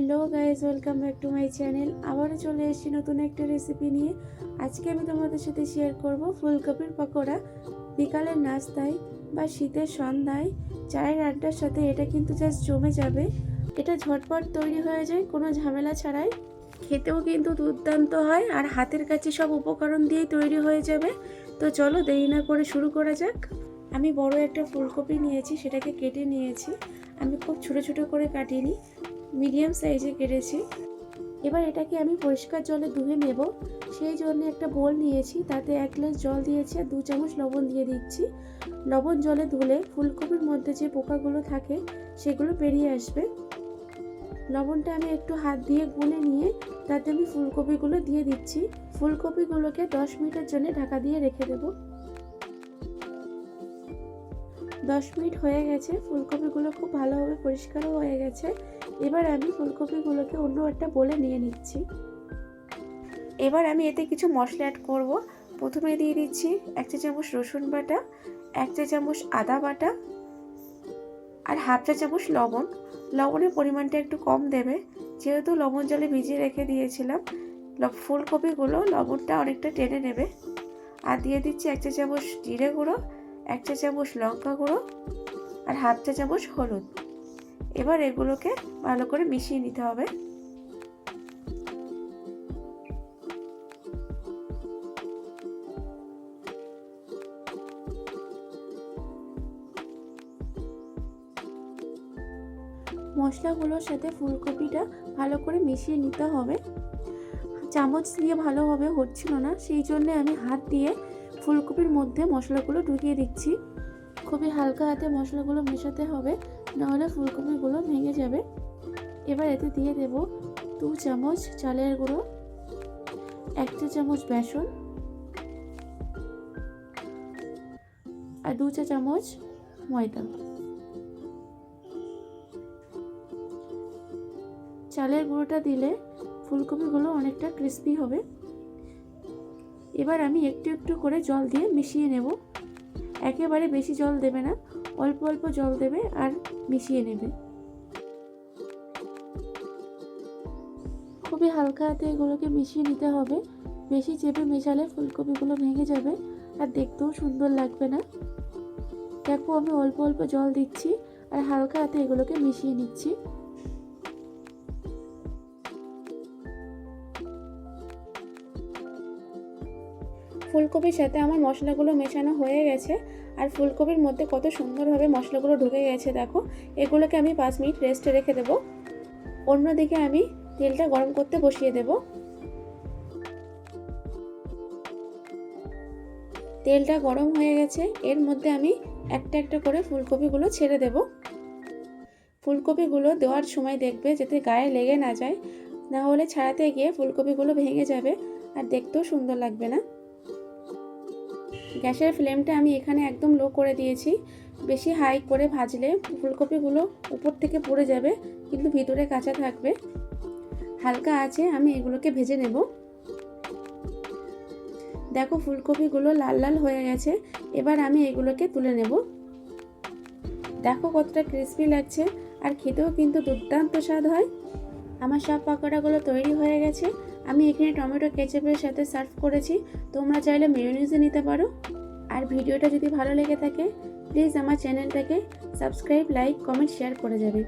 Hello guys welcome back to my channel. আবারও চলে এসেছি নতুন একটা রেসিপি নিয়ে। আজকে আমি তোমাদের সাথে শেয়ার করব ফুলকপির পকোড়া। বিকালের নাস্তায় বা শীতের সন্ধ্যায় চায়ের আড্ডার সাথে এটা কিন্তু জাস্ট জমে যাবে। এটা ঝটপট তৈরি হয়ে যায়, কোনো ঝামেলা ছাড়াই। খেতেও কিন্তু দুর্দান্ত হয় আর হাতের কাছে সব উপকরণ দিয়েই তৈরি হয়ে যাবে। তো চলো দেরি না করে শুরু করা যাক। আমি বড় একটা ফুলকপি নিয়েছি, সেটাকে কেটে নিয়েছি। আমি খুব ছোটো ছোটো করে কাটিনি। মিডিয়াম সাইজে কেটেছি। এবার এটাকে আমি পরিষ্কার জলে ধুয়ে নেব। সেই জন্য একটা বোল নিয়েছি, তাতে এক গ্লাস জল দিয়েছি আর দু চামচ লবণ দিয়ে দিচ্ছি। লবণ জলে ধুলে ফুলকপির মধ্যে যে পোকাগুলো থাকে, সেগুলো বেরিয়ে আসবে। লবণটা আমি একটু হাত দিয়ে গুলে নিয়ে তাতে আমি ফুলকপিগুলো দিয়ে দিচ্ছি। ফুলকপিগুলোকে দশ মিনিটের জন্য ঢাকা দিয়ে রেখে দেবো। দশ মিনিট হয়ে গেছে। ফুলকপিগুলো খুব ভালোভাবে পরিষ্কারও হয়ে গেছে। এবার আমি ফুলকপিগুলোকে অন্য একটা বলে নিয়ে নিচ্ছি। এবার আমি এতে কিছু মশলা অ্যাড করব। প্রথমে দিয়ে দিচ্ছি এক চা চামচ রসুন বাটা, এক চা চামচ আদা বাটা আর হাফ চা চামচ লবণ। লবণের পরিমাণটা একটু কম দেবে। যেহেতু লবণ জলে ভিজিয়ে রেখে দিয়েছিলাম ফুলকপিগুলো লবণটা অনেকটা টেনে নেবে। আর দিয়ে দিচ্ছি এক চা চামচ জিরে গুঁড়ো, এক চা চামচ লঙ্কা গুঁড়ো আর হাফ চা চামচ হলুদ। এবার এগুলোকে ভালো করে মিশিয়ে নিতে হবে। মশলাগুলোর সাথে ফুলকপিটা ভালো করে মিশিয়ে নিতে হবে। চামচ দিয়ে ভালোভাবে হচ্ছিল না, সেই জন্যে আমি হাত দিয়ে ফুলকপির মধ্যে মশলাগুলো ঢুকিয়ে দিচ্ছি। খুবই হালকা হাতে মশলাগুলো মেশাতে হবে। নাহলে ফুলকপিগুলো ভেঙে যাবে। এবার এতে দিয়ে দেব দু চামচ চালের গুঁড়ো একটা চামচ বেসন আর দু চা চামচ ময়দা। চালের গুঁড়োটা দিলে ফুলকপিগুলো অনেকটা ক্রিস্পি হবে। এবার আমি একটু একটু করে জল দিয়ে মিশিয়ে নেব। একেবারে বেশি জল দেবে না। অল্প অল্প জল দেবে আর মিশিয়ে নেবে। খুবই হালকা হাতে এগুলোকে মিশিয়ে নিতে হবে। বেশি চেপে মেশালে ফুলকপিগুলো ভেঙে যাবে আর দেখতেও সুন্দর লাগবে না। দেখো, আমি অল্প অল্প জল দিচ্ছি আর হালকা হাতে এগুলোকে মিশিয়ে নিচ্ছি। ফুলকপির সাথে আমার মশলাগুলো মেশানো হয়ে গেছে। আর ফুলকপির মধ্যে কত সুন্দরভাবে মশলাগুলো ঢুকে গেছে, দেখো। এগুলোকে আমি পাঁচ মিনিট রেস্টে রেখে দেবো। অন্যদিকে আমি তেলটা গরম করতে বসিয়ে দেব। তেলটা গরম হয়ে গেছে। এর মধ্যে আমি একটা একটা করে ফুলকপিগুলো ছেড়ে দেব। ফুলকপিগুলো দেওয়ার সময় দেখবে যাতে গায়ে লেগে না যায়। না হলে ছাড়াতে গিয়ে ফুলকপিগুলো ভেঙে যাবে। আর দেখতেও সুন্দর লাগবে না। গ্যাসের ফ্লেমটা আমি এখানে একদম লো করে দিয়েছি। বেশি হাই করে ভাজলে ফুলকপিগুলো উপর থেকে পড়ে যাবে, কিন্তু ভিতরে কাঁচা থাকবে। হালকা আছে, আমি এগুলোকে ভেজে নেব। দেখো ফুলকপিগুলো লাল লাল হয়ে গেছে, এবার আমি এগুলোকে তুলে নেব। দেখো কতটা ক্রিস্পি লাগছে, আর খেতেও কিন্তু দুর্দান্ত স্বাদ হয়। আমার সব পাকোড়াগুলো তৈরি হয়ে গেছে। আমি এখানে টমেটো কেচাপের সাথে সার্ভ করেছি। তোমরা চাইলে মেয়োনিজে নিতে পারো। আর ভিডিওটা যদি ভালো লেগে থাকে প্লিজ আমার চ্যানেলটাকে সাবস্ক্রাইব লাইক কমেন্ট শেয়ার করে যাবে।